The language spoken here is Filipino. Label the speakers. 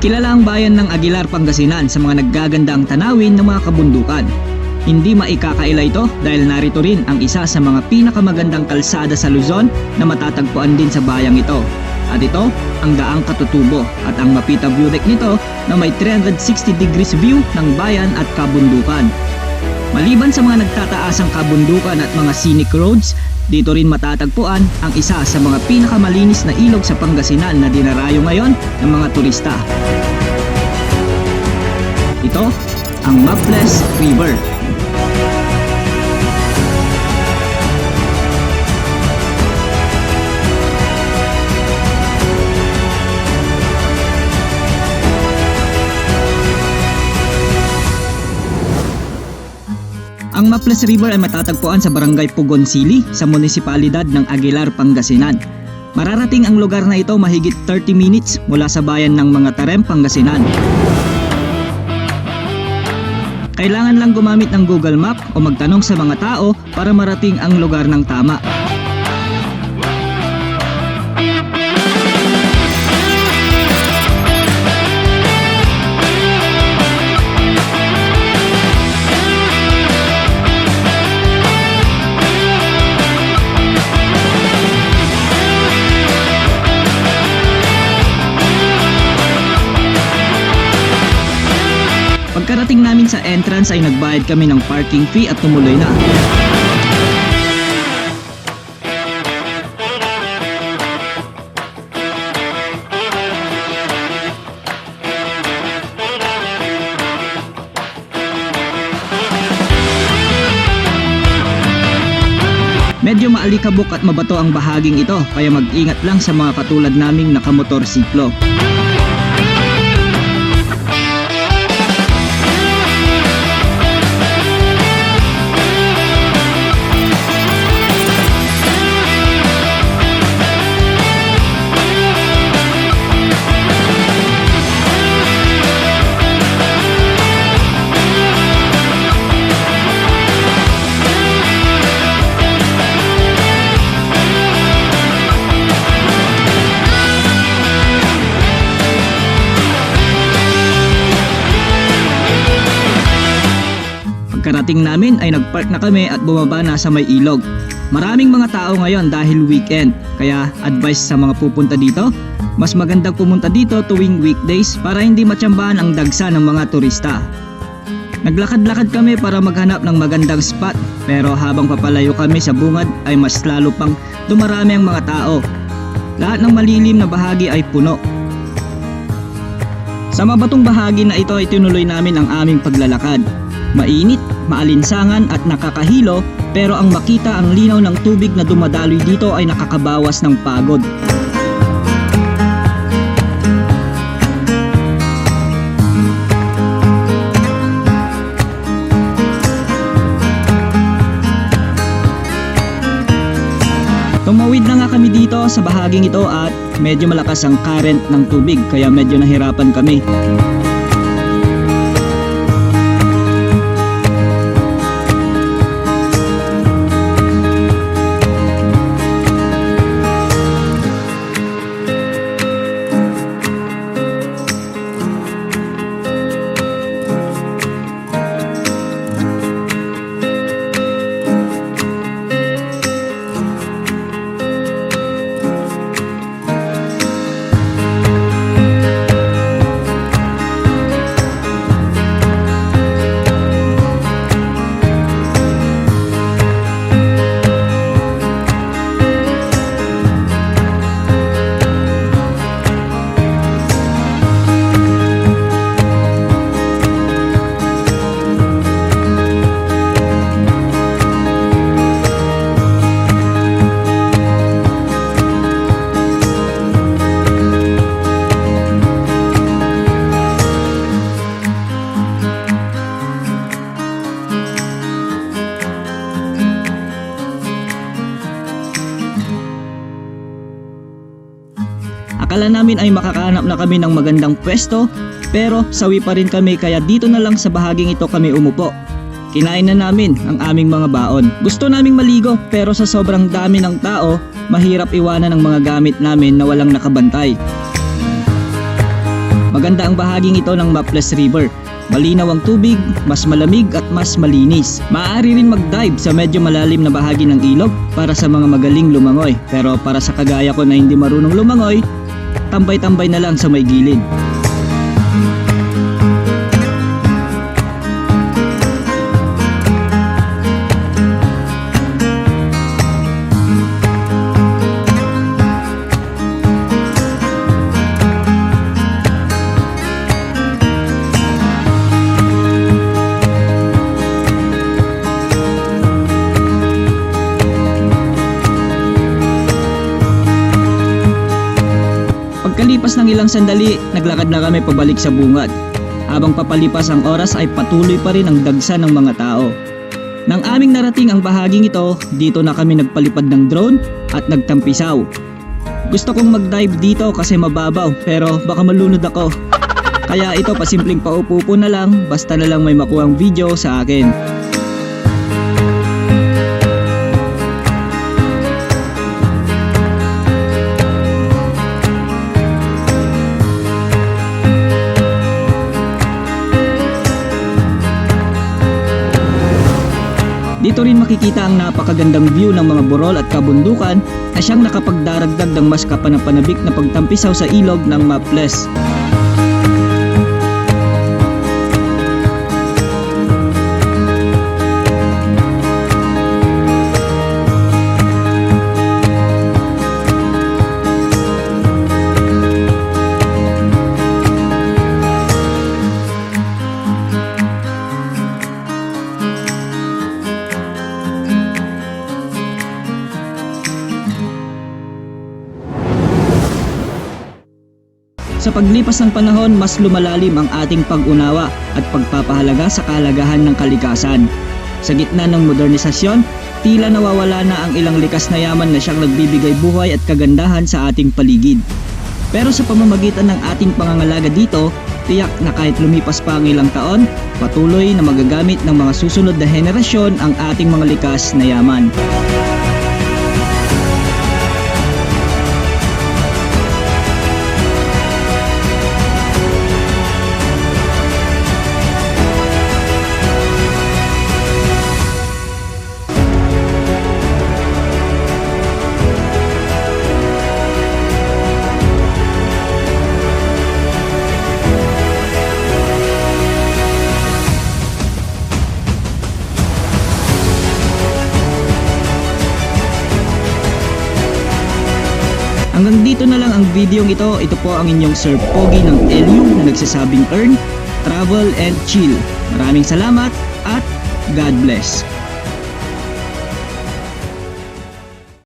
Speaker 1: Kilala ang bayan ng Aguilar, Pangasinan sa mga naggagandang tanawin ng mga kabundukan. Hindi maikakaila ito dahil narito rin ang isa sa mga pinakamagandang kalsada sa Luzon na matatagpuan din sa bayang ito. At ito, ang Daang Katutubo at ang Mapita View Deck nito na may 360 degrees view ng bayan at kabundukan. Maliban sa mga nagtataasang kabundukan at mga scenic roads, dito rin matatagpuan ang isa sa mga pinakamalinis na ilog sa Pangasinan na dinarayo ngayon ng mga turista. Ito ang Maples River. Maples River ay matatagpuan sa Barangay Pugon Sili sa munisipalidad ng Aguilar, Pangasinan. Mararating ang lugar na ito mahigit 30 minutes mula sa bayan ng mga Tarem, Pangasinan. Kailangan lang gumamit ng Google Map o magtanong sa mga tao para marating ang lugar ng tama. Entrance ay nagbayad kami ng parking fee at tumuloy na. Medyo maalikabok at mabato ang bahaging ito kaya mag-ingat lang sa mga katulad naming nakamotorsiklo. Pagkarating namin ay nagpark na kami at bumaba na sa may ilog. Maraming mga tao ngayon dahil weekend, kaya advice sa mga pupunta dito, mas magandang pumunta dito tuwing weekdays para hindi matsambahan ang dagsa ng mga turista. Naglakad-lakad kami para maghanap ng magandang spot pero habang papalayo kami sa bungad ay mas lalo pang dumarami ang mga tao. Lahat ng malilim na bahagi ay puno sa mabatong bahagi na ito ay tinuloy namin ang aming paglalakad. Mainit, maalinsangan at nakakahilo pero ang makita ang linaw ng tubig na dumadaloy dito ay nakakabawas ng pagod. Tumawid na nga kami dito sa bahaging ito at medyo malakas ang current ng tubig kaya medyo nahirapan kami. Akala namin ay makakahanap na kami ng magandang pwesto pero sawi pa rin kami kaya dito na lang sa bahaging ito kami umupo. Kinain na namin ang aming mga baon. Gusto naming maligo pero sa sobrang dami ng tao, mahirap iwanan ang mga gamit namin na walang nakabantay. Maganda ang bahaging ito ng Maples River. Malinaw ang tubig, mas malamig at mas malinis. Maaari rin mag-dive sa medyo malalim na bahagi ng ilog para sa mga magaling lumangoy. Pero para sa kagaya ko na hindi marunong lumangoy, tambay-tambay na lang sa may gilid. Ilang sandali, naglakad na kami pabalik sa bungad. Habang papalipas ang oras ay patuloy pa rin ang dagsa ng mga tao. Nang aming narating ang bahaging ito, dito na kami nagpalipad ng drone at nagtampisaw. Gusto kong mag-dive dito kasi mababaw pero baka malunod ako. Kaya ito pasimpleng paupo na lang basta na lang may makuhang video sa akin. Dito rin makikita ang napakagandang view ng mga burol at kabundukan na siyang nakapagdaragdag ng mas kapanapanabik na pagtampisaw sa ilog ng Maples. Sa paglipas ng panahon, mas lumalalim ang ating pag-unawa at pagpapahalaga sa kalagahan ng kalikasan. Sa gitna ng modernisasyon, tila nawawala na ang ilang likas na yaman na siyang nagbibigay buhay at kagandahan sa ating paligid. Pero sa pamamagitan ng ating pangangalaga dito, tiyak na kahit lumipas pa ang ilang taon, patuloy na magagamit ng mga susunod na henerasyon ang ating mga likas na yaman. Hanggang dito na lang ang video ito. Ito po ang inyong Sir Pogi ng LU na nagsasabing earn, travel and chill. Maraming salamat at God bless.